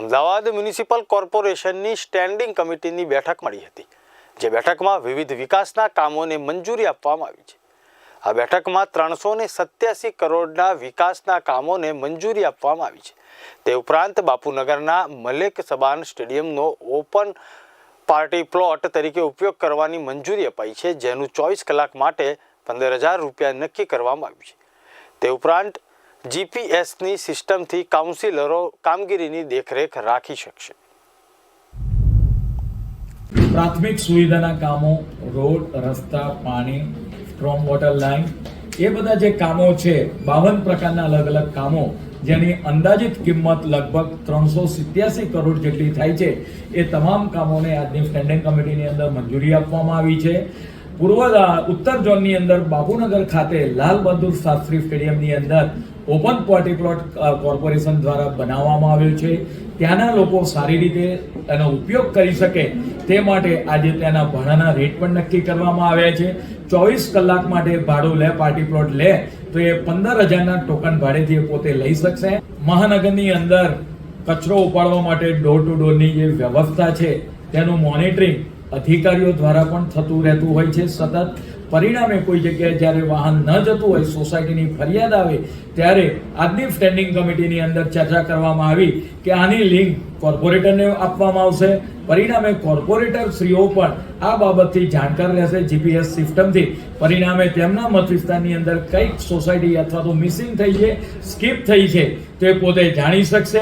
Ahmedabad municipal કોર્પોરેશનની standing કમિટીની બેઠક મળી હતી, જે બેઠકમાં વિવિધ વિકાસના કામોને મંજૂરી આપવામાં આવી છે. આ બેઠકમાં ત્રણસો ને સત્યાસી કરોડના વિકાસના કામોને મંજૂરી આપવામાં આવી છે. તે ઉપરાંત બાપુનગરના મલેક સબાન સ્ટેડિયમનો ઓપન પાર્ટી પ્લોટ તરીકે ઉપયોગ કરવાની મંજૂરી અપાઈ છે, જેનું ચોવીસ કલાક માટે પંદર હજાર રૂપિયા નક્કી કરવામાં આવ્યું છે. તે ઉપરાંત જીપીએસની સિસ્ટમથી કાઉન્સિલરો કામગીરીની દેખરેખ રાખી શકશે. પ્રાથમિક સુવિધાના કામો, રોડ, રસ્તા, પાણી, સ્ટ્રોંગ વોટર લાઇન એ બધા જે કામો છે, બાવન પ્રકારના અલગ અલગ કામો, જેની અંદાજિત કિંમત લગભગ ત્રણસો સિત્યાસી કરોડ જેટલી થાય છે, એ તમામ કામોને આજની સ્ટેન્ડિંગ કમિટીની અંદર મંજૂરી આપવામાં આવી છે. પૂર્વ ઉત્તર ઝોનની અંદર બાપુનગર ખાતે લાલ બહાદુર શાસ્ત્રી સ્ટેડિયમની અંદર ઓપન પાર્ટી પ્લોટ કોર્પોરેશન દ્વારા બનાવવામાં આવ્યો છે. ત્યાંના લોકો સારી રીતે એનો ઉપયોગ કરી શકે તે માટે આજે ત્યાંના ભાડાના રેટ પણ નક્કી કરવામાં આવ્યા છે. ચોવીસ કલાક માટે ભાડું લે, પાર્ટી પ્લોટ લે, તો એ પંદર હજારના ટોકન ભાડેથી પોતે લઈ શકશે. મહાનગરની અંદર કચરો ઉપાડવા માટે ડોર ટુ ડોરની જે વ્યવસ્થા છે, તેનું મોનિટરિંગ અધિકારીઓ દ્વારા પણ થતું રહેતું હોય છે. સતત પરિણામે કોઈ જગ્યાએ જ્યારે વાહન ન જતું હોય, સોસાયટીની ફરિયાદ આવે, ત્યારે આજની સ્ટેન્ડિંગ કમિટીની અંદર ચર્ચા કરવામાં આવી કે આની લિંક કોર્પોરેટરને આપવામાં આવશે. પરિણામે કોર્પોરેટર શ્રીઓ પણ આ બાબતથી જાણકાર રહેશે. જીપીએસ સિસ્ટમથી પરિણામે તેમના મત વિસ્તારની અંદર કંઈક સોસાયટી અથવા તો મિસિંગ થઈ છે સ્કીપ થઈ છે, તે પોતે જાણી શકશે.